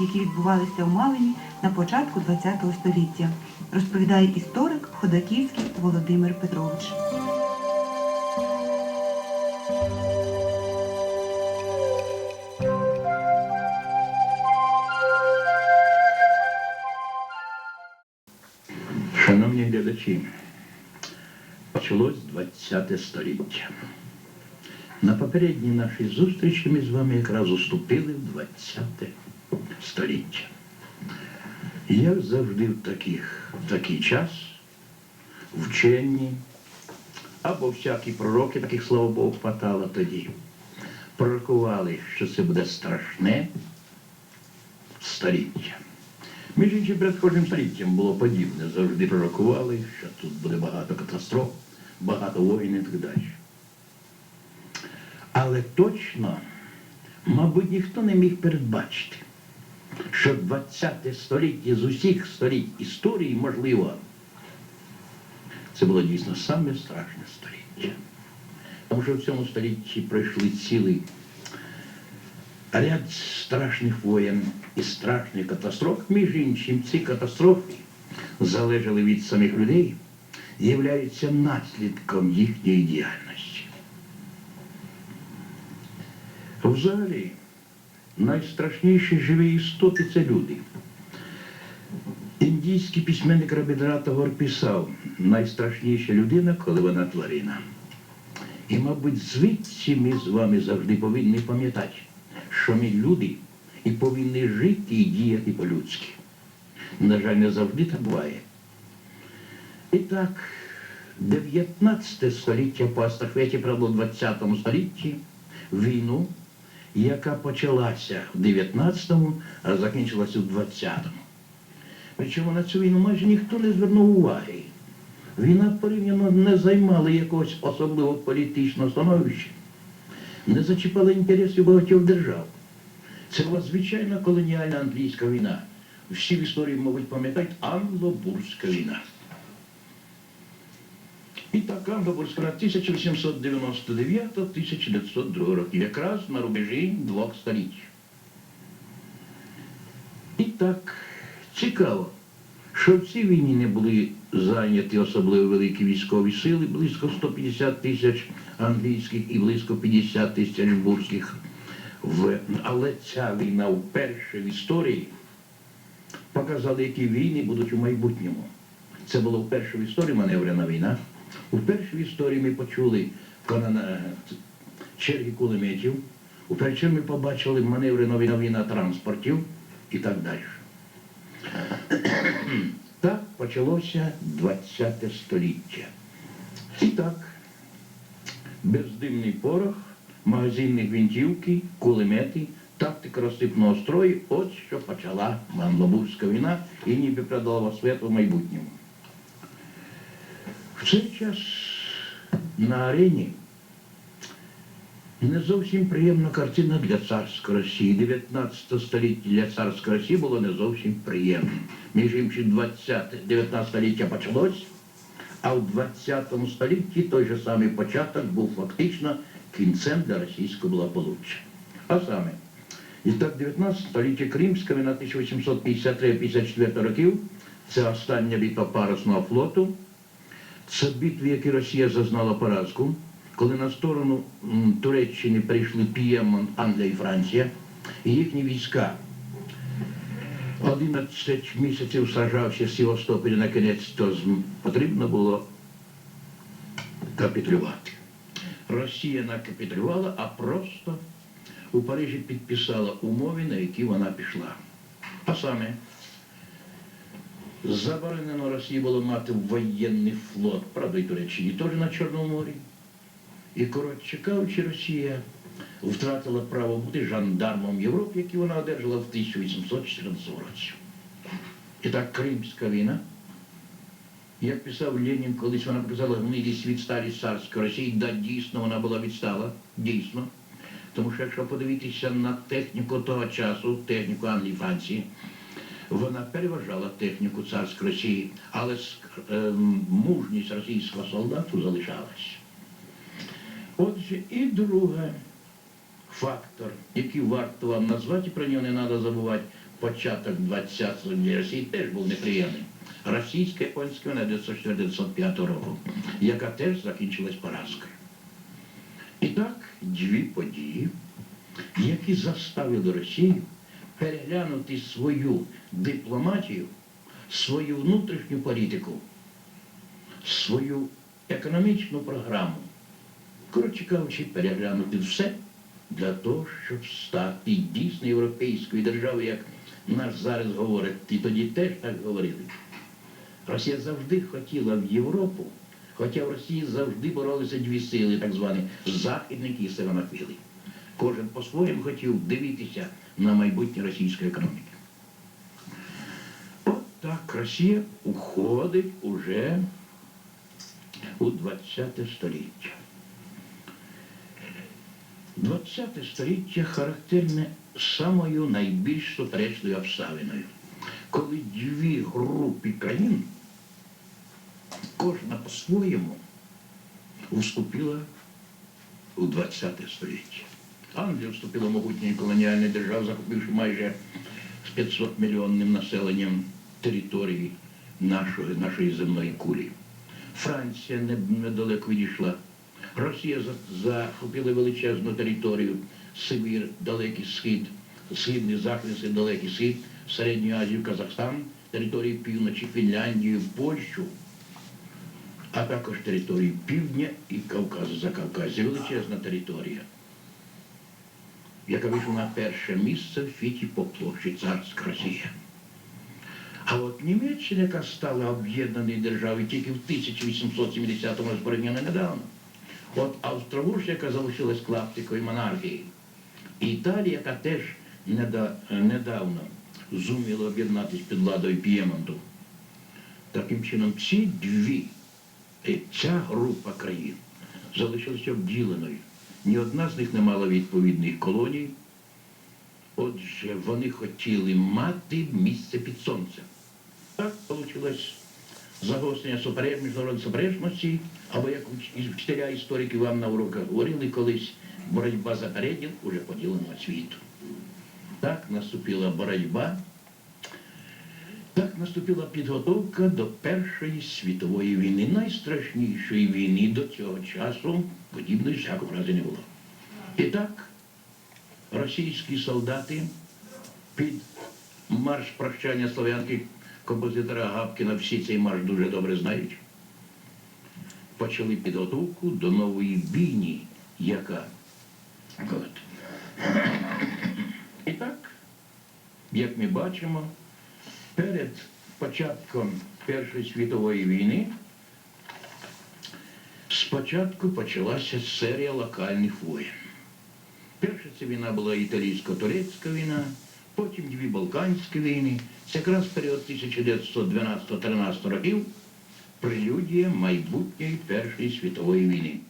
які відбувалися у Малині на початку ХХ століття, розповідає історик Ходаківський Володимир Петрович. Шановні глядачі, почалось 20 століття. На попередній нашій зустрічі ми з вами якраз уступили в 20 століття. Як завжди в, таких, в такий час вчені або всякі пророки, таких, слава Богу, хватало тоді, пророкували, що це буде страшне століття. Між іншим, перед кожним століттям було подібне. Завжди пророкували, що тут буде багато катастроф, багато воїн і так далі. Але точно, мабуть, ніхто не міг передбачити, що 20 століття з усіх століть історії, можливо, це було дійсно саме страшне століття. Тому що в цьому столітті пройшли цілий ряд страшних воєн і страшних катастроф. Між іншим, ці катастрофи залежали від самих людей являються наслідком їхньої діяльності. Взагалі, найстрашніші живі істоти це люди. Індійський письменник Рабіндрат Тагор писав, найстрашніша людина, коли вона тварина. І, мабуть, звідси ми з вами завжди повинні пам'ятати, що ми люди і повинні жити і діяти по-людськи. На жаль, не завжди так буває. І так, 19 століття по естафеті правило в 20 столітті війну, яка почалася в 19-му, а закінчилася в 20-му. Причому на цю війну майже ніхто не звернув уваги. Війна порівняно не займала якогось особливого політичного становища, не зачіпала інтересів багатьох держав. Це була звичайна колоніальна англійська війна. Всі в історії, мабуть, пам'ятають англо-бурська війна. І так, англо-бурська війна 1899-1902 років, якраз на рубежі двох століть. І так, цікаво, що в цій війні не були зайняті особливо великі військові сили, близько 150 тисяч англійських і близько 50 тисяч бурських. Але ця війна вперше в історії показала, які війни будуть у майбутньому. Це було вперше в історії маневрена війна. Вперше в історії ми почули черги кулеметів, вперше ми побачили маневрену війна війна транспортів і так далі. Так почалося 20 століття. І так, бездимний порох, магазинні гвинтівки, кулемети, тактика розсипного строю, от що почала Манлобурська війна і ніби продала світ у майбутньому. В цей час на арені не зовсім приємна картина для царської Росії. 19 століття для царської Росії було не зовсім приємним. Між іншим 20, 19 століття почалось, а в 20 столітті той же самий початок був фактично кінцем для російського благополуччя. А саме, і так 19 століття Кримська війна 1853-54 років, це остання битва парусного флоту, це битви, які Росія зазнала поразку, коли на сторону Туреччини прийшли П'ємон, Англія і Франція, і їхні війська 11 місяців сражався з Севастополя на кінець, то потрібно було капітулювати. Росія не капітулювала, а просто у Парижі підписала умови, на які вона пішла. А саме, заборонено Росії було мати воєнний флот, правда, і Туреччині теж на Чорному морі. І, коротше кажучи, Росія втратила право бути жандармом Європи, який вона одержала в 1814 році. І так Кримська війна. Як писав Ленін, колись вона показала гнилість відсталість царської Росії, да, дійсно вона була відстала, дійсно. Тому що якщо подивитися на техніку того часу, техніку Англії Франції, вона переважала техніку царської Росії, але ем, мужність російського солдату залишалась. Отже, і друге фактор, який варто вам назвати, про нього не треба забувати, початок 20-го для Росії теж був неприємним. Російсько-японська війна 1904-1905 року, яка теж закінчилась поразкою. І так, дві події, які заставили Росію переглянути свою дипломатію, свою внутрішню політику, свою економічну програму. Коротше кажучи, переглянути все для того, щоб стати дійсно європейською державою, як наш зараз говорить, і тоді теж так говорили. Росія завжди хотіла в Європу, хоча в Росії завжди боролися дві сили, так звані західники і севернофіли. Кожен по-своєму хотів дивитися на майбутнє російської економіки. Так Росія уходить уже у 20 століття. 20 століття характерне самою найбільш суперечною обставиною, коли дві групи країн, кожна по-своєму, вступила у 20 століття. Англія вступила в могутній колоніальний держав, захопивши майже з 500 мільйонним населенням території нашої, нашої земної кулі. Франція недалеко відійшла. Росія захопила величезну територію, Сибір, Далекий Схід, Східний Захід, Далекий Схід, Середню Азію, Казахстан, території півночі, Фінляндію, Польщу, а також території Півдня і Кавказу за Кавказі. Величезна територія, яка вийшла на перше місце в фіті по площі Царська Росія. А от Німеччина, яка стала об'єднаною державою тільки в 1870 році порівняно недавно. От Австро-Угорщина, яка залишилась клаптикою монархії. І Італія, яка теж недавно зуміла об'єднатися під владою П'ємонту. Таким чином, ці дві, е, ця група країн залишилася обділеною. Ні одна з них не мала відповідних колоній. Отже, вони хотіли мати місце під сонцем. Так вийшло загострення супереч, міжнародної суперечності, або як вчителя історики вам на уроках говорили колись, боротьба за переділ уже поділена світу. Так наступила боротьба, так наступила підготовка до Першої світової війни, найстрашнішої війни до цього часу, подібної всякого разу не було. І так, російські солдати під марш прощання слов'янки композитора Гапкіна, всі цей марш дуже добре знають, почали підготовку до нової бійні, яка. От. І так, як ми бачимо, перед початком Першої світової війни спочатку почалася серія локальних воєн. Перша ця війна була італійсько-турецька війна, потім дві Балканські війни. Якраз період 1912-13 років прелюдія майбутньої Першої світової війни.